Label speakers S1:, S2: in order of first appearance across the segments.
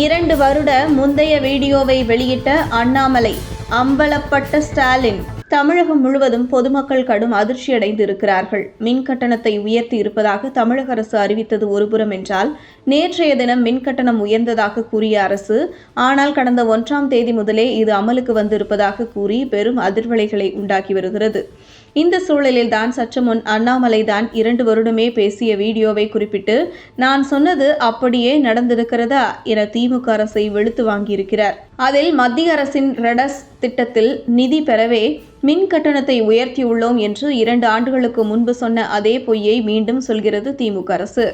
S1: இரண்டு வருட முந்தைய வீடியோவை வெளியிட்ட அண்ணாமலை அம்பலப்பட்ட ஸ்டாலின் தமிழகம் முழுவதும் பொதுமக்கள் கடும் அதிர்ச்சியடைந்து இருக்கிறார்கள் மின் கட்டணத்தை உயர்த்தி இருப்பதாக தமிழக அரசு அறிவித்தது ஒருபுறம் என்றால் நேற்றைய தினம் மின் கட்டணம் உயர்ந்ததாக கூறிய அரசு ஆனால் கடந்த ஒன்றாம் தேதி முதலே இது அமலுக்கு வந்திருப்பதாக கூறி பெரும் அதிர்வலைகளை உண்டாக்கி வருகிறது. இந்த சூழலில் தான் சற்று முன் அண்ணாமலை தான் இரண்டு வருடமே பேசிய வீடியோவை குறிப்பிட்டு நான் சொன்னது அப்படியே நடந்திருக்கிறதா? என திமுக அரசை வெளுத்து வாங்கியிருக்கிறார். அதில் மத்திய அரசின் ரெடஸ் திட்டத்தில் நிதி பெறவே மின் கட்டணத்தை உயர்த்தியுள்ளோம் என்று இரண்டு ஆண்டுகளுக்கு முன்பு சொன்ன அதே பொய்யை மீண்டும் சொல்கிறது திமுக அரசு.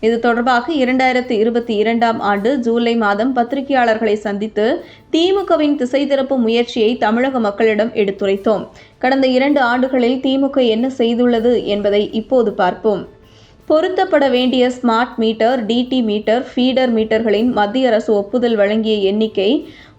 S1: இது தொடர்பாக இரண்டாயிரத்தி இருபத்தி இரண்டாம் ஆண்டு ஜூலை மாதம் பத்திரிகையாளர்களை சந்தித்து திமுகவின் திசை திருப்பும் முயற்சியை தமிழக மக்களிடம் எடுத்துரைத்தோம். கடந்த இரண்டு ஆண்டுகளில் திமுக என்ன செய்துள்ளது என்பதை இப்போது பார்ப்போம். பொருத்தப்பட வேண்டிய smart meter DT meter feeder மீட்டர்களின் மத்திய அரசு ஒப்புதல் வழங்கிய எண்ணிக்கை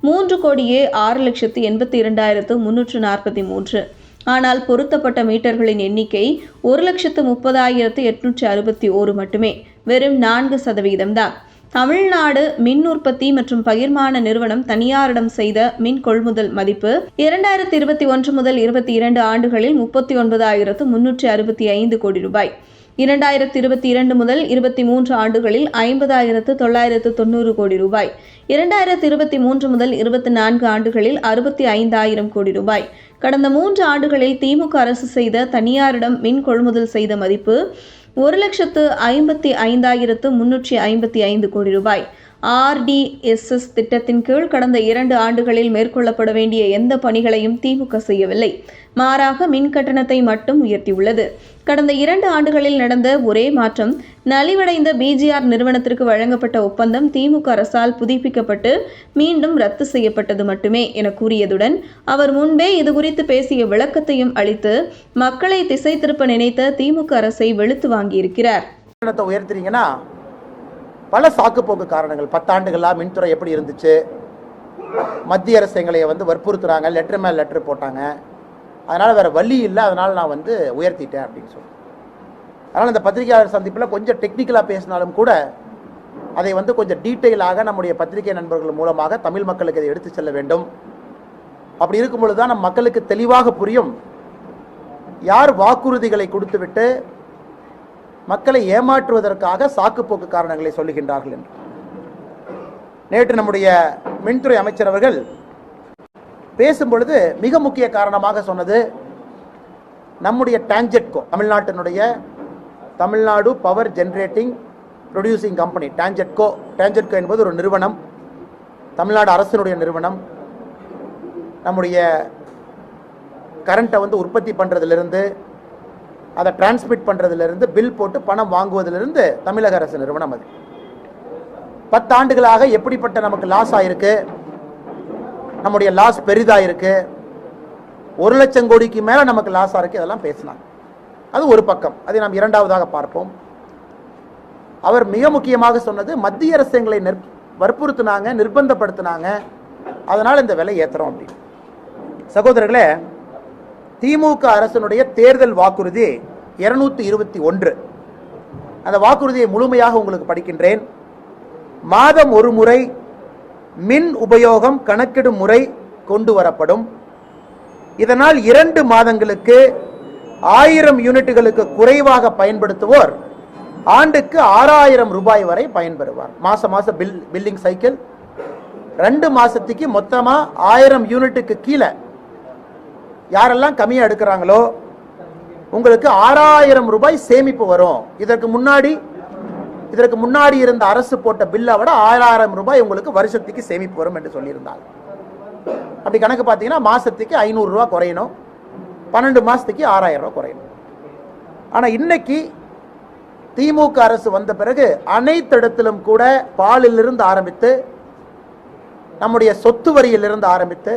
S1: மூன்று கோடியே ஆறு லட்சத்து எண்பத்தி இரண்டாயிரத்து முன்னூற்று நாற்பத்தி மூன்று. ஆனால் பொருத்தப்பட்ட மீட்டர்களின் எண்ணிக்கை ஒரு லட்சத்து முப்பதாயிரத்து எட்நூற்றி அறுபத்தி ஓரு மட்டுமே வெறும் நான்கு சதவீதம்தான் தமிழ்நாடு மின் உற்பத்தி மற்றும் பகிர்மான நிறுவனம் தனியாரிடம் செய்த மின் கொள்முதல் மதிப்பு இரண்டாயிரத்தி இருபத்தி ஒன்று முதல் இருபத்தி இரண்டு ஆண்டுகளில் முப்பத்தி ஒன்பதாயிரத்து முன்னூற்றி அறுபத்தி ஐந்து கோடி ரூபாய். இரண்டாயிரத்தி இருபத்தி இரண்டு முதல் இருபத்தி மூன்று ஆண்டுகளில் ஐம்பதாயிரத்து தொள்ளாயிரத்து தொண்ணூறு கோடி ரூபாய். இரண்டாயிரத்தி இருபத்தி மூன்று முதல் இருபத்தி நான்கு ஆண்டுகளில் அறுபத்தி ஐந்தாயிரம் கோடி ரூபாய். கடந்த மூன்று ஆண்டுகளில் திமுக அரசு செய்த தனியாரிடம் மின் கொள்முதல் செய்த மதிப்பு ஒரு லட்சத்து ஐம்பத்தி ஐந்தாயிரத்து முன்னூற்றி ஐம்பத்தி ஐந்து கோடி ரூபாய். ஆர்டிஎஸ்எஸ் திட்டத்தின் கீழ் கடந்த இரண்டு ஆண்டுகளில் மேற்கொள்ளப்பட வேண்டிய எந்த பணிகளையும் திமுக செய்யவில்லை. மாறாக மின் கட்டணத்தை மட்டும் உயர்த்தியுள்ளது. கடந்த இரண்டு ஆண்டுகளில் நடந்த ஒரே மாற்றம் நலிவடைந்த பிஜிஆர் நிறுவனத்திற்கு வழங்கப்பட்ட ஒப்பந்தம் திமுக அரசால் புதுப்பிக்கப்பட்டு மீண்டும் ரத்து செய்யப்பட்டது மட்டுமே என கூறியதுடன் அவர் முன்பே இதுகுறித்து பேசிய விளக்கத்தையும் அளித்து மக்களை திசை திருப்ப நினைத்த திமுக அரசை வெளுத்து வாங்கியிருக்கிறார்.
S2: கட்டணத்தை உயர்த்துறீங்கன்னா பல சாக்குப்போக்கு காரணங்கள். பத்தாண்டுகளாக மின்துறை எப்படி இருந்துச்சு? மத்திய அரசு எங்களை வந்து வற்புறுத்துறாங்க. லெட்டர் மேல் லெட்டர் போட்டாங்க. அதனால் வேறு வழி இல்லை. அதனால் நான் வந்து உயர்த்திட்டேன் அப்படின்னு சொல்லி அதனால் இந்த பத்திரிகையாளர் சந்திப்பில் கொஞ்சம் டெக்னிக்கலாக பேசினாலும் கூட அதை வந்து கொஞ்சம் டீட்டெயிலாக நம்முடைய பத்திரிகை நண்பர்கள் மூலமாக தமிழ் மக்களுக்கு இதை எடுத்து செல்ல வேண்டும். அப்படி இருக்கும் பொழுது தான் நம் மக்களுக்கு தெளிவாக புரியும். யார் வாக்குறுதிகளை கொடுத்துவிட்டு மக்களை ஏமாற்றுவதற்காக சாக்குப்போக்கு காரணங்களை சொல்லுகின்றார்கள் என்று. நேற்று நம்முடைய மின்துறை அமைச்சர் அவர்கள் பேசும் பொழுது மிக முக்கிய காரணமாக சொன்னது நம்முடைய டான்ஜெட்கோ தமிழ்நாட்டினுடைய Tamil Nadu power generating producing company TANGEDCO TANGEDCO என்பது ஒரு நிறுவனம் தமிழ்நாடு அரசினுடைய நிறுவனம். நம்முடைய கரண்ட்டை வந்து உற்பத்தி பண்ணுறதுலேருந்து அதை டிரான்ஸ்மிட் பண்ணுறதுலேருந்து பில் போட்டு பணம் வாங்குவதிலிருந்து தமிழக அரசு நிறுவனம் அது. பத்தாண்டுகளாக எப்படிப்பட்ட நமக்கு லாஸ் ஆயிருக்கு? நம்முடைய லாஸ் பெரிதாக இருக்கு ஒரு லட்சம் கோடிக்கு மேலே நமக்கு லாஸ் இருக்குது இதெல்லாம் பேசினாங்க. அது ஒரு பக்கம். அதை நாம் இரண்டாவதாக பார்ப்போம். அவர் மிக முக்கியமாக சொன்னது மத்திய அரசு எங்களை நிற் வற்புறுத்தினாங்க நிர்பந்தப்படுத்தினாங்க. அதனால் இந்த விலை ஏற்றுறோம் அப்படின்னு. சகோதரர்களே திமுக அரசனுடைய தேர்தல் வாக்குறுதி இருநூத்தி இருபத்தி ஒன்று. அந்த வாக்குறுதியை முழுமையாக உங்களுக்கு படிக்கின்றேன். மாதம் ஒரு முறை மின் உபயோகம் கணக்கிடும் முறை கொண்டு வரப்படும். இதனால் இரண்டு மாதங்களுக்கு ஆயிரம் யூனிட்டுகளுக்கு குறைவாக பயன்படுத்துவோர் ஆண்டுக்கு ஆறாயிரம் ரூபாய் வரை பயன்பெறுவார். மாச மாசம் பில் பில்லிங் சைக்கிள். ரெண்டு மாசத்துக்கு மொத்தமாக ஆயிரம் யூனிட்டுக்கு கீழே யாரெல்லாம் கம்மியாக எடுக்கிறாங்களோ உங்களுக்கு ஆறாயிரம் ரூபாய் சேமிப்பு வரும். இதற்கு முன்னாடி இதற்கு முன்னாடி இருந்த அரசு போட்ட பில்லை விட ஆறாயிரம் ரூபாய் உங்களுக்கு வருஷத்துக்கு சேமிப்பு வரும் என்று சொல்லியிருந்தாங்க அப்படி கணக்கு பார்த்தீங்கன்னா மாசத்துக்கு ஐநூறு ரூபாய் குறையணும். பன்னெண்டு மாசத்துக்கு ஆறாயிரம் ரூபாய் குறையணும். ஆனால் இன்னைக்கு திமுக அரசு வந்த பிறகு அனைத்து இடத்திலும் கூட பாலிலிருந்து ஆரம்பித்து நம்முடைய சொத்து வரியிலிருந்து ஆரம்பித்து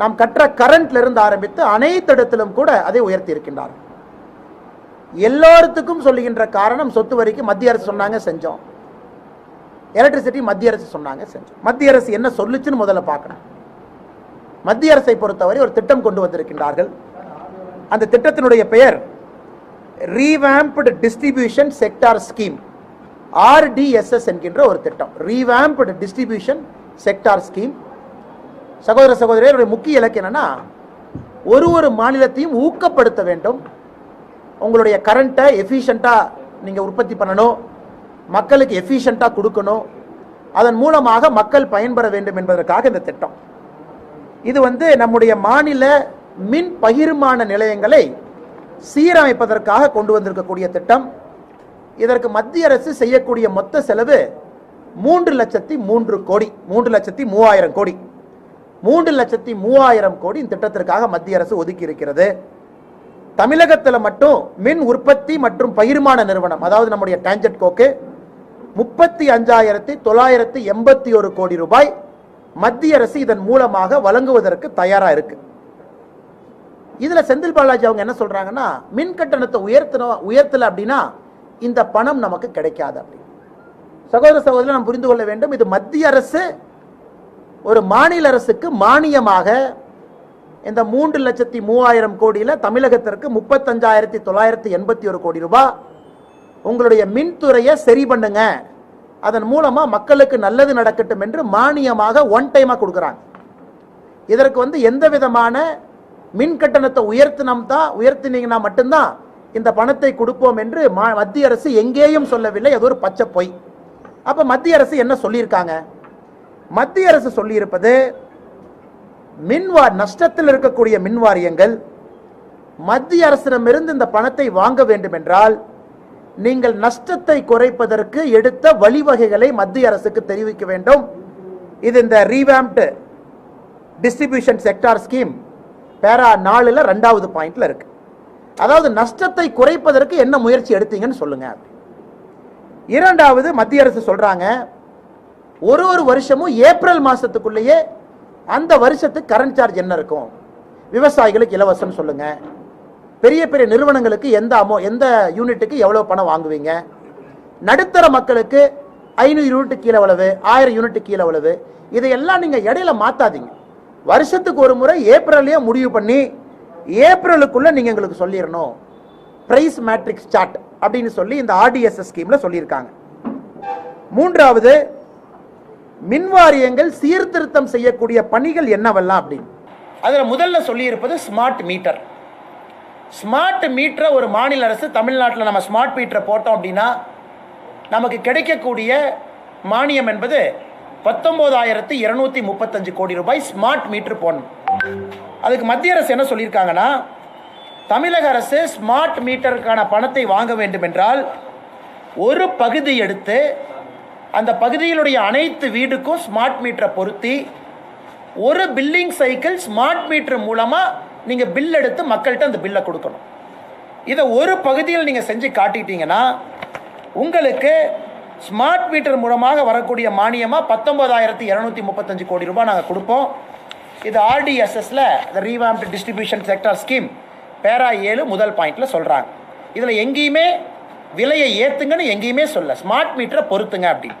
S2: நாம் கற்ற கரண்ட்ல இருந்து ஆரம்பித்து அனைத்து இடத்திலும் கூட அதை உயர்த்தி இருக்கின்றார் எல்லோருத்துக்கும் சொல்லுகின்ற காரணம் சொத்து வரிக்கு மத்திய அரசு சொன்னாங்க செஞ்சோம். எலக்ட்ரிசிட்டி மத்திய அரசு சொன்னாங்க செஞ்சோம். மத்திய அரசு என்ன சொல்லுச்சுன்னு முதல்ல பார்க்கணும். மத்திய அரசை பொறுத்தவரை ஒரு திட்டம் கொண்டு வந்திருக்கின்றார்கள். அந்த திட்டத்தினுடைய பெயர் revamped distribution sector scheme RDSS என்கின்ற ஒரு திட்டம். ரீவேம்ப்டு டிஸ்ட்ரிபியூஷன் செக்டார் ஸ்கீம் சகோதர சகோதரிகளுடைய முக்கிய இலக்கு என்னன்னா ஒரு ஒரு மாநிலத்தையும் ஊக்கப்படுத்த வேண்டும். உங்களுடைய கரண்ட்டை எஃபிஷியண்ட்டாக நீங்கள் உற்பத்தி பண்ணணும். மக்களுக்கு எஃபிஷியண்ட்டாக கொடுக்கணும். அதன் மூலமாக மக்கள் பயன்பெற வேண்டும் என்பதற்காக இந்த திட்டம். இது வந்து நம்முடைய மாநில மின் பகிர்மான நிலையங்களை சீரமைப்பதற்காக கொண்டு வந்திருக்கக்கூடிய திட்டம். இதற்கு மத்திய அரசு செய்யக்கூடிய மொத்த செலவு மூன்று லட்சத்தி மூன்று கோடி மூன்று லட்சத்தி மூவாயிரம் கோடி. மூன்று லட்சத்தி மூவாயிரம் கோடி இந்த திட்டத்திற்காக மத்திய அரசு ஒதுக்கி இருக்கிறது. தமிழகத்தில் மட்டும் மின் உற்பத்தி மற்றும் பகிர்மான நிறுவனம் அதாவது நம்முடைய டான்ஜெட் கோக்கு முப்பத்தி அஞ்சாயிரத்தி தொள்ளாயிரத்தி எண்பத்தி ஒரு கோடி ரூபாய் மத்திய அரசு இதன் மூலமாக வழங்குவதற்கு தயாராக இருக்கு. இதில் செந்தில் பாலாஜி அவங்க என்ன சொல்றாங்கன்னா மின் கட்டணத்தை உயர்த்தணும் உயர்த்தல அப்படின்னா இந்த பணம் நமக்கு கிடைக்காது அப்படி சகோதர சகோதரி நாம் புரிந்து கொள்ள வேண்டும் இது மத்திய அரசு ஒரு மாநில அரசுக்கு மானியமாக இந்த மூன்று லட்சத்தி மூவாயிரம் கோடியில் தமிழகத்திற்கு முப்பத்தஞ்சாயிரத்தி தொள்ளாயிரத்தி எண்பத்தி ஒரு கோடி ரூபாய் உங்களுடைய மின்துறையை சரி பண்ணுங்க. அதன் மூலமாக மக்களுக்கு நல்லது நடக்கட்டும் என்று மானியமாக ஒன் டைமாக கொடுக்குறாங்க. இதற்கு வந்து எந்த விதமான மின் கட்டணத்தை உயர்த்தினம் தான் உயர்த்தினீங்கன்னா மட்டும்தான் இந்த பணத்தை கொடுப்போம் என்று மா- மத்திய அரசு எங்கேயும் சொல்லவில்லை. அது ஒரு பச்சை பொய். அப்போ மத்திய அரசு என்ன சொல்லியிருக்காங்க? மத்திய அரசு சொல்லியிருப்பது மின்வார் நஷ்டத்தில் இருக்கக்கூடிய மின் வாரியங்கள் மத்திய அரசிடமிருந்து இந்த பணத்தை வாங்க வேண்டும் என்றால் நீங்கள் நஷ்டத்தை குறைப்பதற்கு எடுத்த வழிவகைகளை மத்திய அரசுக்கு தெரிவிக்க வேண்டும். இது இந்த ரீவேம்டு டிஸ்ட்ரிபியூஷன் செக்டார் ஸ்கீம் பேரா நாலில் ரெண்டாவது பாயிண்டில் இருக்கு. அதாவது நஷ்டத்தை குறைப்பதற்கு என்ன முயற்சி எடுத்தீங்கன்னு சொல்லுங்க. இரண்டாவது மத்திய அரசு சொல்கிறாங்க ஒரு ஒரு வருஷமும் ஏப்ரல் மாசத்துக்குள்ளேயே அந்த வருஷத்துக்கு கரண்ட் சார்ஜ் என்ன இருக்கும்? விவசாயிகளுக்கு இலவசம் சொல்லுங்க. பெரிய பெரிய நிறுவனங்களுக்கு எந்த அமௌ எந்த யூனிட்டுக்கு எவ்வளவு பணம் வாங்குவீங்க? நடுத்தர மக்களுக்கு ஐநூறு யூனிட் கீழே எவ்வளவு ஆயிரம் யூனிட் கீழே எவ்வளவு இதையெல்லாம் நீங்க இடையில மாத்தாதீங்க. வருஷத்துக்கு ஒரு முறை ஏப்ரல்லையே முடிவு பண்ணி ஏப்ரலுக்குள்ள நீங்க எங்களுக்கு சொல்லிடணும் பிரைஸ் மேட்ரிக்ஸ் சார்ட் அப்படின்னு சொல்லி இந்த ஆர்டிஎஸ்எஸ் ஸ்கீம்ல சொல்லியிருக்காங்க. மூன்றாவது மின்வாரியங்கள் சீர்திருத்தம் செய்யக்கூடிய பணிகள் என்னவெல்லாம் அப்படின்னு. அதில் முதல்ல சொல்லியிருப்பது ஸ்மார்ட் மீட்டர் ஸ்மார்ட் மீட்டரை ஒரு மாநில அரசு தமிழ்நாட்டில் நம்ம ஸ்மார்ட் மீட்டரை போட்டோம் அப்படின்னா நமக்கு கிடைக்கக்கூடிய மானியம் என்பது பத்தொம்போதாயிரத்து இருநூத்தி முப்பத்தஞ்சு கோடி ரூபாய் ஸ்மார்ட் மீட்டர் போடணும். அதுக்கு மத்திய அரசு என்ன சொல்லியிருக்காங்கன்னா தமிழக அரசு ஸ்மார்ட் மீட்டருக்கான பணத்தை வாங்க வேண்டும் என்றால் ஒரு பகுதி எடுத்து அந்த பகுதியிலுடைய அனைத்து வீடுக்கும் ஸ்மார்ட் மீட்டரை பொருத்தி ஒரு பில்லிங் சைக்கிள் ஸ்மார்ட் மீட்டர் மூலமாக நீங்கள் பில் எடுத்து மக்கள்கிட்ட அந்த பில்லை கொடுக்கணும். இதை ஒரு பகுதியில் நீங்கள் செஞ்சு காட்டிட்டீங்கன்னா உங்களுக்கு ஸ்மார்ட் மீட்டர் மூலமாக வரக்கூடிய மானியமாக பத்தொம்பதாயிரத்தி இரநூத்தி முப்பத்தஞ்சு கோடி ரூபாய் நாங்கள் கொடுப்போம். இது ஆர்டிஎஸ்எஸில் the revamped distribution sector scheme பேரா ஏழு முதல் பாயிண்ட்டில் சொல்கிறாங்க இதில் எங்கேயுமே விலையை ஏற்றுங்கன்னு எங்கேயுமே சொல்ல ஸ்மார்ட் மீட்டரை பொருத்துங்க அப்படின்னு.